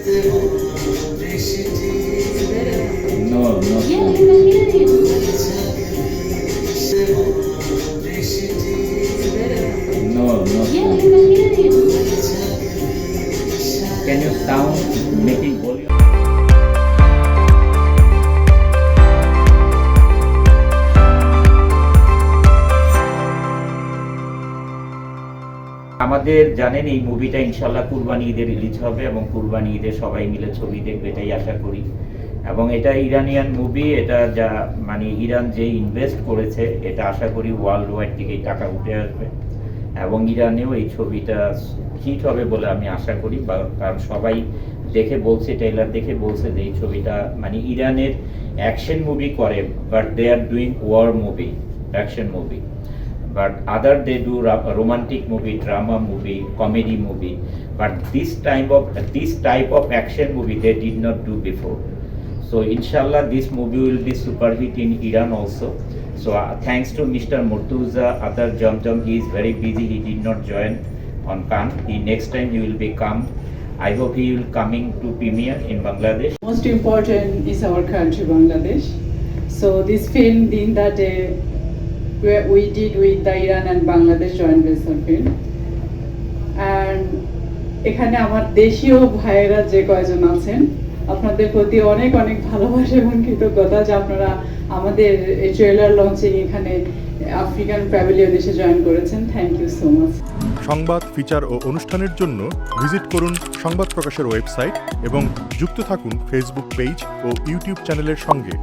No, no. Yeah, you can hear you. No, no. Yeah, you can hear you. Can you sound making volume? আমাদের জানেন এই মুভিটা ইনশাল্লাহ কুরবানি ঈদে রিলিজ হবে এবং কুরবানি ঈদে সবাই মিলে ছবি দেখবে, এটাই আশা করি। এবং এটা ইরানিয়ান মুভি এটা যা মানে ইরান যে ইনভেস্ট করেছে, এটা আশা করি ওয়ার্ল্ড ওয়াইড থেকে টাকা উঠে আসবে। এবং ইরানেও এই ছবিটা হিট হবে বলে আমি আশা করি, বা কারণ সবাই দেখে বলছে ট্রেলার দেখে বলছে যে এই ছবিটা মানে ইরানের অ্যাকশন মুভি করে but they are doing war movie action movie but other they do romantic movie drama movie comedy movie. But this type of this type of action movie they did not do before. So inshallah this movie will be super hit in iran also. So uh, thanks to mr murtuza other jamjam he is very busy. He did not join on Khan. he next time he will be come. I hope he will coming to premiere in bangladesh. Most important is our country, Bangladesh. So this film, Din Da Day, we did with the Iran and Bangladesh joint venture film. And এখানে আমার দেশীয় ভাইয়েরা যে কয়জন আছেন, আপনাদের প্রতি অনেক অনেক ভালোবাসা এবং কৃতজ্ঞতা যে আপনারা আমাদের এই ট্রেলার লঞ্চিং এখানে আফ্রিকান প্যাভিলিয়ন এসে জয়েন করেছেন। থ্যাংক ইউ সো মাচ সংবাদ ফিচার ও অনুষ্ঠানের জন্য ভিজিট করুন সংবাদ প্রকাশের ওয়েবসাইট এবং যুক্ত থাকুন ফেসবুক পেজ ও ইউটিউব চ্যানেলের সঙ্গে।